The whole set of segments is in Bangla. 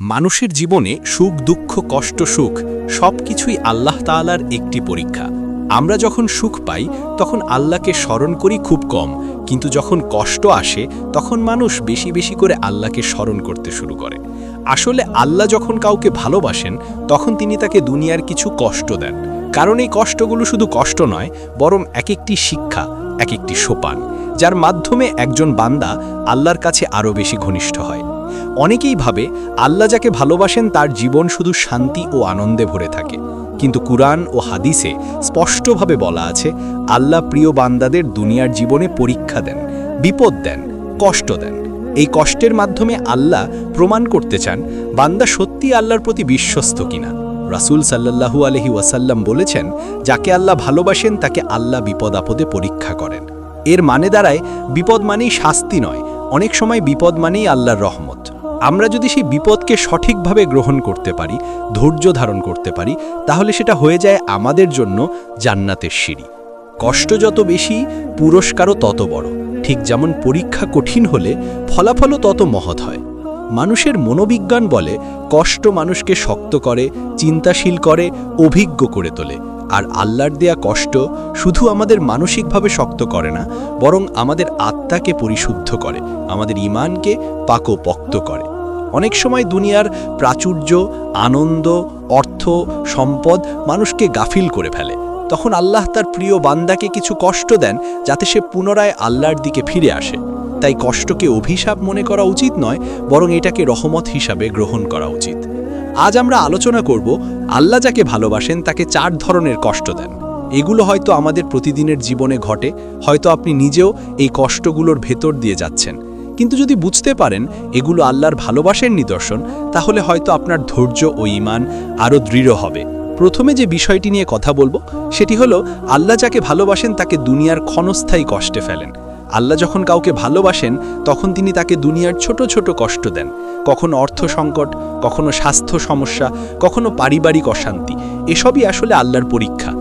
মানুষের জীবনে সুখ, দুঃখ, কষ্ট, সুখ সব কিছুই আল্লাহ তাআলার একটি পরীক্ষা। আমরা যখন সুখ পাই, তখন আল্লাহকে স্মরণ করি খুব কম। কিন্তু যখন কষ্ট আসে, তখন মানুষ বেশি বেশি করে আল্লাহকে স্মরণ করতে শুরু করে। আসলে আল্লাহ যখন কাউকে ভালোবাসেন, তখন তিনি তাকে দুনিয়ার কিছু কষ্ট দেন। কারণ এই কষ্টগুলো শুধু কষ্ট নয়, বরং এক একটি শিক্ষা এক একটি সোপান। যার মাধ্যমে একজন বান্দা আল্লাহর কাছে আরও বেশি ঘনিষ্ঠ হয়। অনেকেই ভাবে আল্লাহ যাকে ভালোবাসেন তার জীবন শুধু শান্তি ও আনন্দে ভরে থাকে। কিন্তু কুরআন ও হাদিসে স্পষ্টভাবে বলা আছে, আল্লাহ প্রিয় বান্দাদের দুনিয়ার জীবনে পরীক্ষা দেন, বিপদ দেন, কষ্ট দেন। এই কষ্টের মাধ্যমে আল্লাহ প্রমাণ করতে চান, বান্দা সত্যি আল্লাহর প্রতি বিশ্বস্ত কিনা। রাসূল সাল্লাল্লাহু আলহি ওয়াসাল্লাম বলেছেন, যাকে আল্লাহ ভালোবাসেন তাকে আল্লাহ বিপদ আপদে পরীক্ষা করেন। এর মানে দাঁড়ায় বিপদ মানেই শাস্তি নয়, অনেক সময় বিপদ মানেই আল্লাহর রহমত। আমরা যদি সেই বিপদকে সঠিকভাবে গ্রহণ করতে পারি, ধৈর্য ধারণ করতে পারি, তাহলে সেটা হয়ে যায় আমাদের জন্য জান্নাতের সিঁড়ি। কষ্ট যত বেশি, পুরস্কারও তত বড়। ঠিক যেমন পরীক্ষা কঠিন হলে ফলাফলও তত মহৎ হয়। মানুষের মনোবিজ্ঞান বলে কষ্ট মানুষকে শক্ত করে, চিন্তাশীল করে, অভিজ্ঞ করে তোলে। আর আল্লাহর দেয়া কষ্ট শুধু আমাদের মানসিকভাবে শক্ত করে না, বরং আমাদের আত্মাকে পরিশুদ্ধ করে, আমাদের ইমানকে পাকোপক্ত করে। অনেক সময় দুনিয়ার প্রাচুর্য, আনন্দ, অর্থ, সম্পদ মানুষকে গাফিল করে ফেলে। তখন আল্লাহ তার প্রিয় বান্দাকে কিছু কষ্ট দেন যাতে সে পুনরায় আল্লাহর দিকে ফিরে আসে। তাই কষ্টকে অভিশাপ মনে করা উচিত নয়, বরং এটাকে রহমত হিসাবে গ্রহণ করা উচিত। আজ আমরা আলোচনা করব, আল্লাহ যাকে ভালোবাসেন তাকে চার ধরনের কষ্ট দেন। এগুলো হয়তো আমাদের প্রতিদিনের জীবনে ঘটে, হয়তো আপনি নিজেও এই কষ্টগুলোর ভেতর দিয়ে যাচ্ছেন। কিন্তু যদি বুঝতে পারেন এগুলো আল্লাহর ভালোবাসের নিদর্শন, তাহলে হয়তো আপনার ধৈর্য ও ইমান আরও দৃঢ় হবে। প্রথমে যে বিষয়টি নিয়ে কথা বলব, সেটি হলো, আল্লাহ যাকে ভালোবাসেন তাকে দুনিয়ার ক্ষণস্থায়ী কষ্টে ফেলেন। আল্লাহ যখন কাউকে ভালোবাসেন, তখন তিনি তাকে দুনিয়ার ছোট ছোট কষ্ট দেন। কখনো অর্থ সংকট, কখনো স্বাস্থ্য সমস্যা, কখনো পারিবারিক অশান্তি। এসবই আসলে আল্লাহর পরীক্ষা।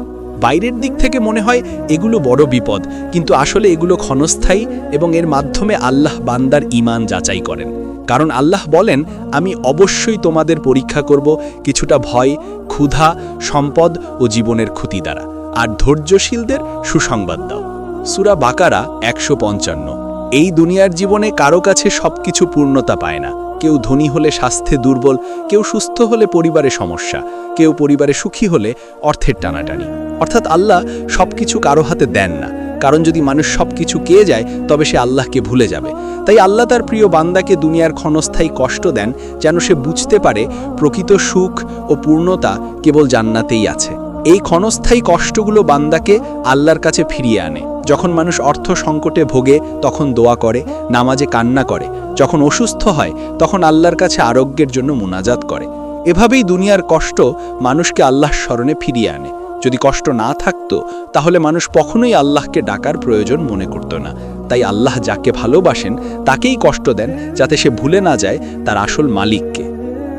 বাইরের দিক থেকে মনে হয় এগুলো বড় বিপদ, কিন্তু আসলে এগুলো ক্ষণস্থায়ী এবং এর মাধ্যমে আল্লাহ বান্দার ইমান যাচাই করেন। কারণ আল্লাহ বলেন, আমি অবশ্যই তোমাদের পরীক্ষা করব কিছুটা ভয়, ক্ষুধা, সম্পদ ও জীবনের ক্ষতি দ্বারা। আর ধৈর্যশীলদের সুসংবাদ দাও। সুরা বাকারা একশো পঞ্চান্ন। এই দুনিয়ার জীবনে কারও কাছে সবকিছু পূর্ণতা পায় না। কেউ ধনী হলে স্বাস্থ্যে দুর্বল, কেউ সুস্থ হলে পরিবারে সমস্যা, কেউ পরিবারে সুখী হলে অর্থের টানাটানি। অর্থাৎ আল্লাহ সবকিছু কারও হাতে দেন না। কারণ যদি মানুষ সব কিছু যায়, তবে সে আল্লাহকে ভুলে যাবে। তাই আল্লাহ তার প্রিয় বান্দাকে দুনিয়ার ক্ষণস্থায়ী কষ্ট দেন, যেন সে বুঝতে পারে প্রকৃত সুখ ও পূর্ণতা কেবল জান্নাতেই আছে। এই ক্ষণস্থায়ী কষ্টগুলো বান্দাকে আল্লাহর কাছে ফিরিয়ে আনে। যখন মানুষ অর্থ সংকটে ভোগে, তখন দোয়া করে, নামাজে কান্না করে। যখন অসুস্থ হয়, তখন আল্লাহর কাছে আরোগ্যের জন্য মোনাজাত করে। এভাবেই দুনিয়ার কষ্ট মানুষকে আল্লাহর স্মরণে ফিরিয়ে আনে। যদি কষ্ট না থাকতো, তাহলে মানুষ কখনোই আল্লাহকে ডাকার প্রয়োজন মনে করত না। তাই আল্লাহ যাকে ভালোবাসেন, তাকেই কষ্ট দেন, যাতে সে ভুলে না যায় তার আসল মালিককে।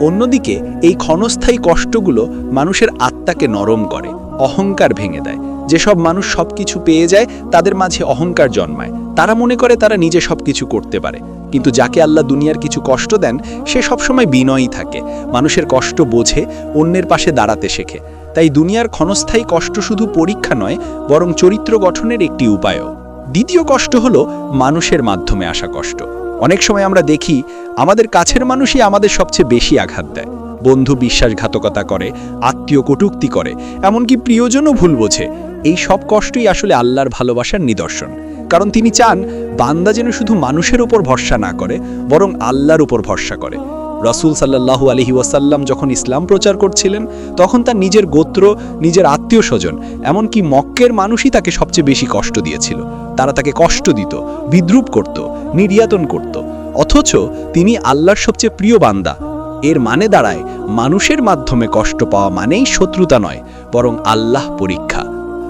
অন্যদিকে, এই ক্ষণস্থায়ী কষ্টগুলো মানুষের আত্মাকে নরম করে। অহংকার ভেঙে দেয়। যেসব মানুষ সব কিছু পেয়ে যায়, তাদের মাঝে অহংকার জন্মায়। তারা মনে করে তারা নিজে সব কিছু করতে পারে। কিন্তু যাকে আল্লাহ দুনিয়ার কিছু কষ্ট দেন, সে সবসময় বিনয়ী থাকে। মানুষের কষ্ট বোঝে, অন্যের পাশে দাঁড়াতে শেখে। তাই দুনিয়ার ক্ষণস্থায়ী কষ্ট শুধু পরীক্ষা নয়, বরং চরিত্র গঠনের একটি উপায়ও। দ্বিতীয় কষ্ট হলো মানুষের মাধ্যমে আসা কষ্ট। অনেক সময় আমরা দেখি, আমাদের কাছের মানুষই আমাদের সবচেয়ে বেশি আঘাত দেয়। বন্ধু বিশ্বাসঘাতকতা করে, আত্মীয় কটুক্তি করে, এমনকি প্রিয়জনও ভুল বোঝে। এই সব কষ্টই আসলে আল্লাহর ভালোবাসার নিদর্শন। কারণ তিনি চান, বান্দা যেন শুধু মানুষের উপর ভরসা না করে, বরং আল্লাহর উপর ভরসা করে। রসুল সাল্লাহু আলহি ওয়াসাল্লাম যখন ইসলাম প্রচার করছিলেন, তখন তার নিজের গোত্র, নিজের আত্মীয় স্বজন, এমনকি মক্কের মানুষই তাকে সবচেয়ে বেশি কষ্ট দিয়েছিল। তারা তাকে কষ্ট দিত, বিদ্রুপ করত, নির্যাতন করত। অথচ তিনি আল্লাহর সবচেয়ে প্রিয় বান্দা। এর মানে দাঁড়ায়, মানুষের মাধ্যমে কষ্ট পাওয়া মানেই শত্রুতা নয়, বরং আল্লাহ পরীক্ষা।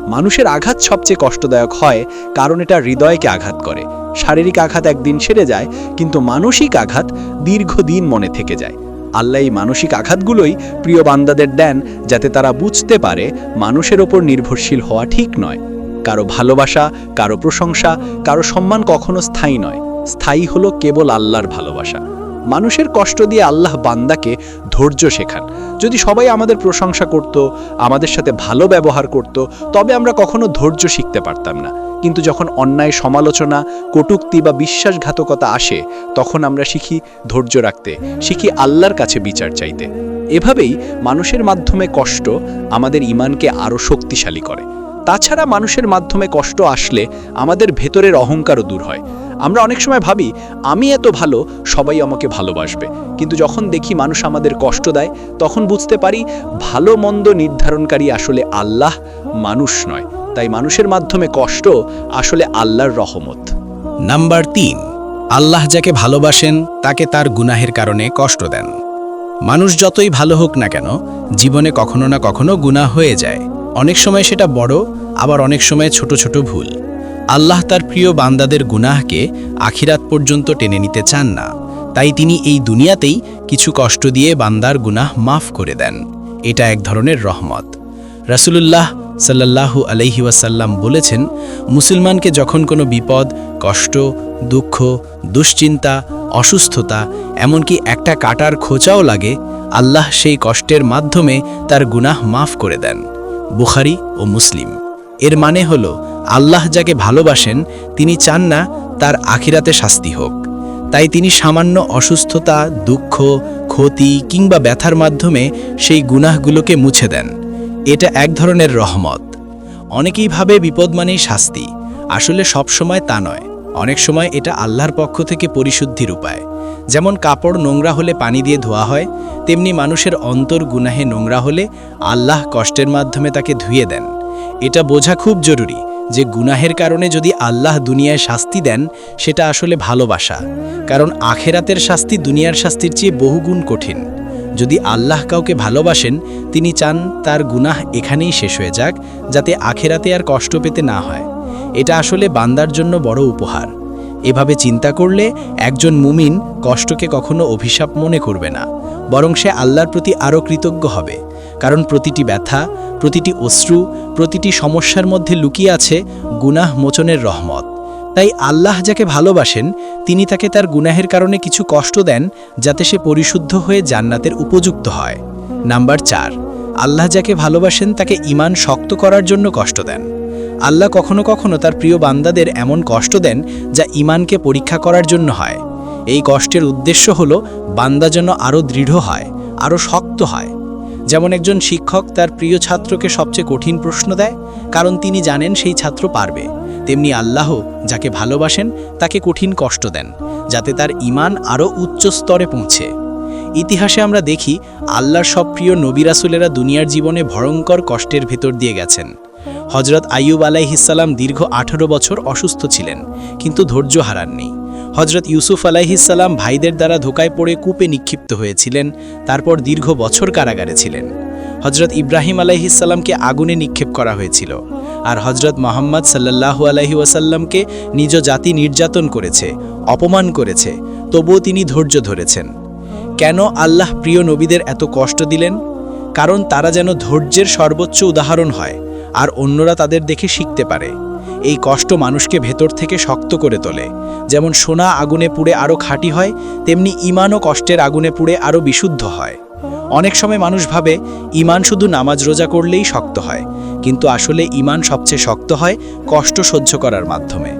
মানুষের আঘাত সবচেয়ে কষ্টদায়ক হয় কারণ এটা হৃদয়কে আঘাত করে। শারীরিক আঘাত একদিন সেরে যায়, কিন্তু মানসিক আঘাত দীর্ঘদিন মনে থেকে যায়। আল্লাহ এই মানসিক আঘাতগুলোই প্রিয় বান্দাদের দেন যাতে তারা বুঝতে পারে মানুষের ওপর নির্ভরশীল হওয়া ঠিক নয়। কারও ভালোবাসা, কারও প্রশংসা, কারও সম্মান কখনো স্থায়ী নয়। স্থায়ী হলো কেবল আল্লাহর ভালোবাসা। মানুষের কষ্ট দিয়ে আল্লাহ বান্দাকে ধৈর্য শেখান। যদি সবাই আমাদের প্রশংসা করত, আমাদের সাথে ভালো ব্যবহার করত, তবে আমরা কখনো ধৈর্য শিখতে পারতাম না। কিন্তু যখন অন্যায় সমালোচনা, কটুক্তি বা বিশ্বাসঘাতকতা আসে, তখন আমরা শিখি ধৈর্য রাখতে, শিখি আল্লাহর কাছে বিচার চাইতে। এভাবেই মানুষের মাধ্যমে কষ্ট আমাদের ইমানকে আরও শক্তিশালী করে। তাছাড়া মানুষের মাধ্যমে কষ্ট আসলে আমাদের ভেতরের অহংকারও দূর হয়। আমরা অনেক সময় ভাবি, আমি এত ভালো, সবাই আমাকে ভালোবাসবে। কিন্তু যখন দেখি মানুষ আমাদের কষ্ট দেয়, তখন বুঝতে পারি ভালো মন্দ নির্ধারণকারী আসলে আল্লাহ, মানুষ নয়। তাই মানুষের মাধ্যমে কষ্ট আসলে আল্লাহর রহমত। নাম্বার তিন, আল্লাহ যাকে ভালোবাসেন, তাকে তার গুনাহের কারণে কষ্ট দেন। মানুষ যতই ভালো হোক না কেন, জীবনে কখনো না কখনো গুনাহ হয়ে যায়। অনেক সময় সেটা বড়, আবার অনেক সময় ছোট ছোট ভুল। আল্লাহ তার প্রিয় বান্দাদের গুনাহকে আখিরাত পর্যন্ত টেনে নিতে চান না। তাই তিনি এই দুনিয়াতেই কিছু কষ্ট দিয়ে বান্দার গুনাহ মাফ করে দেন। এটা এক ধরনের রহমত। রাসূলুল্লাহ সাল্লাল্লাহু আলাইহি ওয়াসাল্লাম বলেছেন, মুসলমানকে যখন কোনো বিপদ, কষ্ট, দুঃখ, দুশ্চিন্তা, অসুস্থতা, এমনকি একটা কাটার খোঁচাও লাগে, আল্লাহ সেই কষ্টের মাধ্যমে তার গুনাহ মাফ করে দেন। বুখারি ও মুসলিম। এর মানে হল আল্লাহ যাকে ভালোবাসেন, তিনি চান না তার আখিরাতে শাস্তি হোক। তাই তিনি সামান্য অসুস্থতা, দুঃখ, ক্ষতি কিংবা ব্যথার মাধ্যমে সেই গুনাহগুলোকে মুছে দেন। এটা এক ধরনের রহমত। অনেকেই ভাবে বিপদ মানেই শাস্তি। আসলে সব সময় তা নয়। অনেক সময় এটা আল্লাহর পক্ষ থেকে পরিশুদ্ধির উপায় যেমন কাপড় নোংরা হলে পানি দিয়ে ধোয়া হয়, তেমনি মানুষের অন্তর গুনাহে নোংরা হলে আল্লাহ কষ্টের মাধ্যমে তাকে ধুয়ে দেন। এটা বোঝা খুব জরুরি। যে গুনাহের কারণে যদি আল্লাহ দুনিয়ায় শাস্তি দেন, সেটা আসলে ভালোবাসা। কারণ আখেরাতের শাস্তি দুনিয়ার শাস্তির চেয়ে বহুগুণ কঠিন। যদি আল্লাহ কাউকে ভালোবাসেন, তিনি চান তার গুনাহ এখানেই শেষ হয়ে যাক, যাতে আখেরাতে আর কষ্ট পেতে না হয়। এটা আসলে বান্দার জন্য বড় উপহার। এভাবে চিন্তা করলে একজন মুমিন কষ্টকে কখনো অভিশাপ মনে করবে না, বরং সে আল্লাহর প্রতি আরও কৃতজ্ঞ হবে। কারণ প্রতিটি ব্যথা, প্রতিটি অশ্রু, প্রতিটি সমস্যার মধ্যে লুকিয়ে আছে গুনাহ মোচনের রহমত। তাই আল্লাহ যাকে ভালোবাসেন, তিনি তাকে তার গুনাহের কারণে কিছু কষ্ট দেন যাতে সে পরিশুদ্ধ হয়ে জান্নাতের উপযুক্ত হয়। নাম্বার চার, আল্লাহ যাকে ভালোবাসেন তাকে ইমান শক্ত করার জন্য কষ্ট দেন। আল্লাহ কখনো কখনো তার প্রিয় বান্দাদের এমন কষ্ট দেন যা ইমানকে পরীক্ষা করার জন্য হয়। এই কষ্টের উদ্দেশ্য হল বান্দা যেন আরও দৃঢ় হয় আরও শক্ত হয়। যেমন একজন শিক্ষক তার প্রিয় ছাত্রকে সবচেয়ে কঠিন প্রশ্ন দেয়, কারণ তিনি জানেন সেই ছাত্র পারবে। তেমনি আল্লাহ যাকে ভালোবাসেন, তাকে কঠিন কষ্ট দেন, যাতে তার ইমান আরও উচ্চ স্তরে পৌঁছে। ইতিহাসে আমরা দেখি, আল্লাহর সব প্রিয় নবিরাসুলেরা দুনিয়ার জীবনে ভয়ঙ্কর কষ্টের ভেতর দিয়ে গেছেন। হজরত আইয়ুব আলাইহিসাল্লাম দীর্ঘ আঠারো বছর অসুস্থ ছিলেন, কিন্তু ধৈর্য হারাননি। হজরত ইউসুফ আলাইহিসাল্লাম ভাইদের দ্বারা ধোকায় পড়ে কূপে নিক্ষিপ্ত হয়েছিলেন, তারপর দীর্ঘ বছর কারাগারে ছিলেন। হজরত ইব্রাহিম আলাইহিসাল্লামকে আগুনে নিক্ষেপ করা হয়েছিল আর হজরত মোহাম্মদ সাল্লাহু আলাইহি ওয়াসাল্লামকে নিজ জাতি নির্যাতন করেছে, অপমান করেছে, তবুও তিনি ধৈর্য ধরেছেন। কেন আল্লাহ প্রিয় নবীদের এত কষ্ট দিলেন? কারণ তারা যেন ধৈর্যের সর্বোচ্চ উদাহরণ হয় আর অন্যরা তাদের দেখে শিখতে পারে। এই কষ্ট মানুষকে ভেতর থেকে শক্ত করে তোলে। যেমন সোনা আগুনে পুড়ে আরও খাঁটি হয়, তেমনি ইমানও কষ্টের আগুনে পুড়ে আরও বিশুদ্ধ হয়। অনেক সময় মানুষ ভাবে ইমান শুধু নামাজ রোজা করলেই শক্ত হয়। কিন্তু আসলে ইমান সবচেয়ে শক্ত হয় কষ্ট সহ্য করার মাধ্যমে।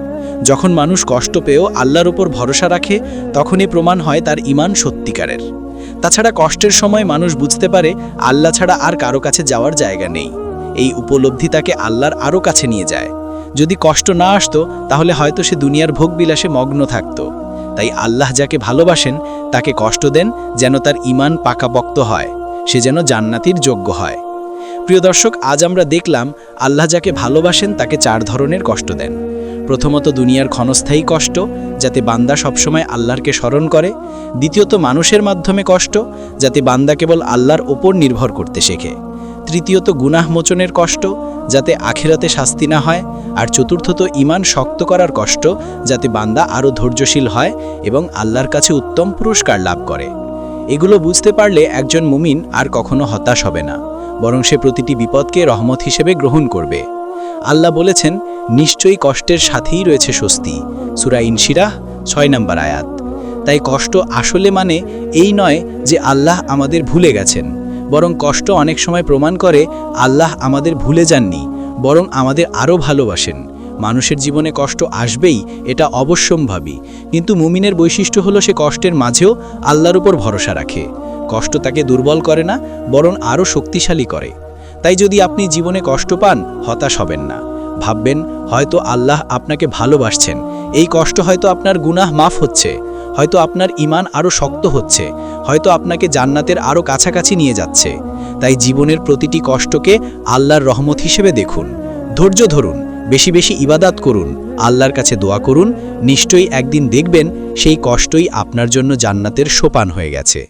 যখন মানুষ কষ্ট পেয়েও আল্লাহর উপর ভরসা রাখে, তখনই প্রমাণ হয় তার ইমান সত্যিকারের। তাছাড়া কষ্টের সময় মানুষ বুঝতে পারে, আল্লাহ ছাড়া আর কারও কাছে যাওয়ার জায়গা নেই। এই উপলব্ধি তাকে আল্লাহর আরও কাছে নিয়ে যায়। যদি কষ্ট না আসতো, তাহলে হয়তো সে দুনিয়ার ভোগবিলাসে মগ্ন থাকত। তাই আল্লাহ যাকে ভালোবাসেন, তাকে কষ্ট দেন যেন তার ইমান পাকাপোক্ত হয়, সে যেন জান্নাতির যোগ্য হয়। প্রিয় দর্শক, আজ আমরা দেখলাম, আল্লাহ যাকে ভালোবাসেন, তাকে চার ধরনের কষ্ট দেন। প্রথমত, দুনিয়ার ক্ষণস্থায়ী কষ্ট, যাতে বান্দা সবসময় আল্লাহরকে স্মরণ করে। দ্বিতীয়ত, মানুষের মাধ্যমে কষ্ট, যাতে বান্দা কেবল আল্লাহর ওপর নির্ভর করতে শেখে। তৃতীয়ত গুনাহ মোচনের কষ্ট, যাতে আখেরাতে শাস্তি না হয়, আর চতুর্থত ইমান শক্ত করার কষ্ট, যাতে বান্দা আরও ধৈর্যশীল হয় এবং আল্লাহর কাছে উত্তম পুরস্কার লাভ করে। এগুলো বুঝতে পারলে একজন মুমিন আর কখনো হতাশ হবে না, বরং সে প্রতিটি বিপদকে রহমত হিসেবে গ্রহণ করবে। আল্লাহ বলেছেন, নিশ্চয়ই কষ্টের সাথেই রয়েছে স্বস্তি। সুরা ইনশিরাহ, ছয় নম্বর আয়াত। তাই কষ্ট আসলে মানে এই নয় যে আল্লাহ আমাদের ভুলে গেছেন। বরং কষ্ট অনেক সময় প্রমাণ করে আল্লাহ আমাদের ভুলে যাননি, বরং আমাদের আরও ভালোবাসেন। মানুষের জীবনে কষ্ট আসবেই, এটা অবশ্যম্ভাবী। কিন্তু মুমিনের বৈশিষ্ট্য হলো সে কষ্টের মাঝেও আল্লাহর উপর ভরসা রাখে। কষ্ট তাকে দুর্বল করে না, বরং আরও শক্তিশালী করে। তাই যদি আপনি জীবনে কষ্ট পান, হতাশ হবেন না। ভাববেন, হয়তো আল্লাহ আপনাকে ভালোবাসছেন। এই কষ্ট হয়তো আপনার গুনাহ মাফ হচ্ছে। হয়তো আপনার ইমান আরও শক্ত হচ্ছে, হয়তো আপনাকে জান্নাতের আরও কাছাকাছি নিয়ে যাচ্ছে। তাই জীবনের প্রতিটি কষ্টকে আল্লাহর রহমত হিসেবে দেখুন। ধৈর্য ধরুন, বেশি বেশি ইবাদাত করুন, আল্লাহর কাছে দোয়া করুন, নিশ্চয়ই একদিন দেখবেন সেই কষ্টই আপনার জন্য জান্নাতের সোপান হয়ে গেছে।